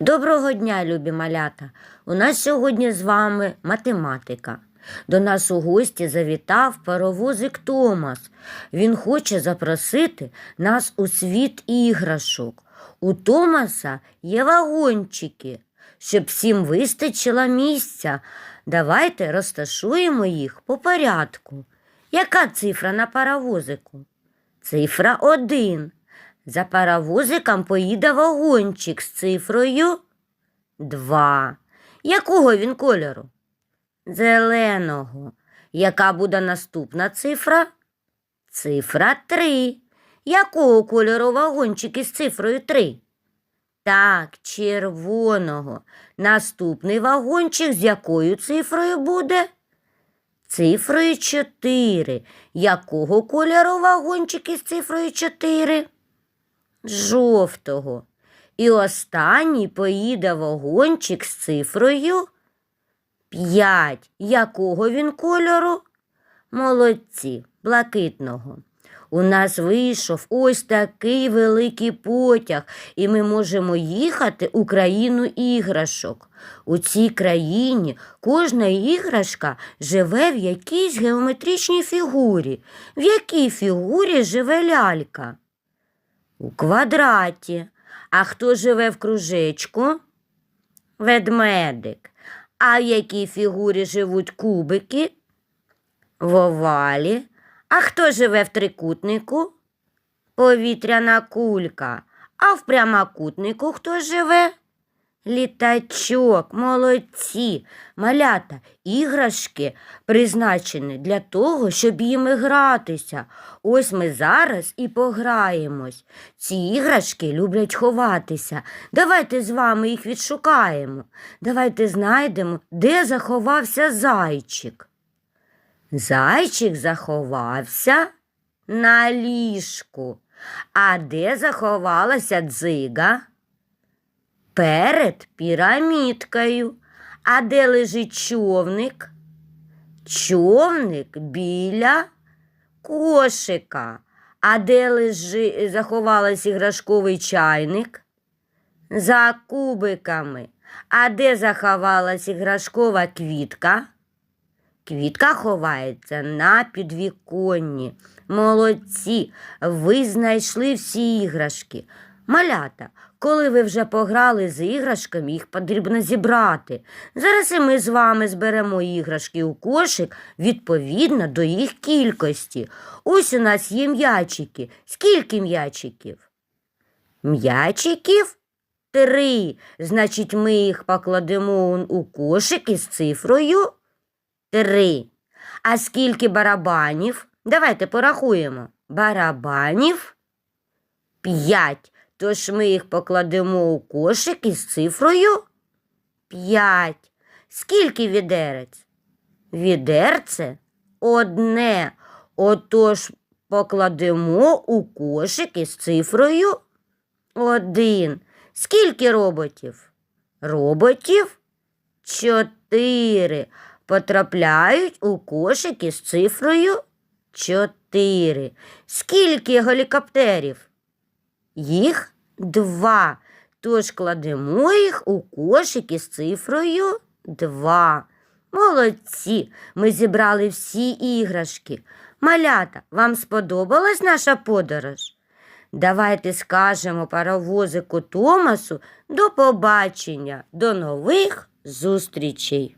Доброго дня, любі малята! У нас сьогодні з вами математика. До нас у гості завітав паровозик Томас. Він хоче запросити нас у світ іграшок. У Томаса є вагончики, щоб всім вистачило місця. Давайте розташуємо їх по порядку. Яка цифра на паровозику? Цифра 1. За паровозиком поїде вагончик з цифрою 2. Якого він кольору? Зеленого. Яка буде наступна цифра? Цифра 3. Якого кольору вагончик із цифрою 3? Так, червоного. Наступний вагончик з якою цифрою буде? Цифрою 4. Якого кольору вагончик із цифрою 4? Жовтого. І останній поїде вагончик з цифрою 5. Якого він кольору? Молодці, блакитного. У нас вийшов ось такий великий потяг, і ми можемо їхати у країну іграшок. У цій країні кожна іграшка живе в якійсь геометричній фігурі. В якій фігурі живе лялька? У квадраті. А хто живе в кружечку? Ведмедик. А в якій фігурі живуть кубики? В овалі. А хто живе в трикутнику? Повітряна кулька. А в прямокутнику хто живе? Літачок, молодці, малята, іграшки призначені для того, щоб їми гратися. Ось ми зараз і пограємось. Ці іграшки люблять ховатися. Давайте з вами їх відшукаємо. Давайте знайдемо, де заховався зайчик. Зайчик заховався на ліжку. А де заховалася дзига? Перед пірамідкою. А де лежить човник? Човник біля кошика. А де лежи, заховалась іграшковий чайник? За кубиками. А де заховалась іграшкова квітка? Квітка ховається на підвіконні. Молодці, ви знайшли всі іграшки. Малята, коли ви вже пограли з іграшками, їх потрібно зібрати. Зараз і ми з вами зберемо іграшки у кошик відповідно до їх кількості. Ось у нас є м'ячики. Скільки м'ячиків? М'ячиків три. Значить, ми їх покладемо у кошик із цифрою три. А скільки барабанів? Давайте порахуємо. Барабанів п'ять. Тож ми їх покладемо у кошик із цифрою 5. Скільки відерець? Відерце одне. Отож покладемо у кошик із цифрою 1. Скільки роботів? Роботів 4. Потрапляють у кошик із цифрою 4. Скільки гелікоптерів? Їх два. Тож кладемо їх у кошик із цифрою 2. Молодці! Ми зібрали всі іграшки. Малята, вам сподобалась наша подорож? Давайте скажемо паровозику Томасу до побачення, до нових зустрічей.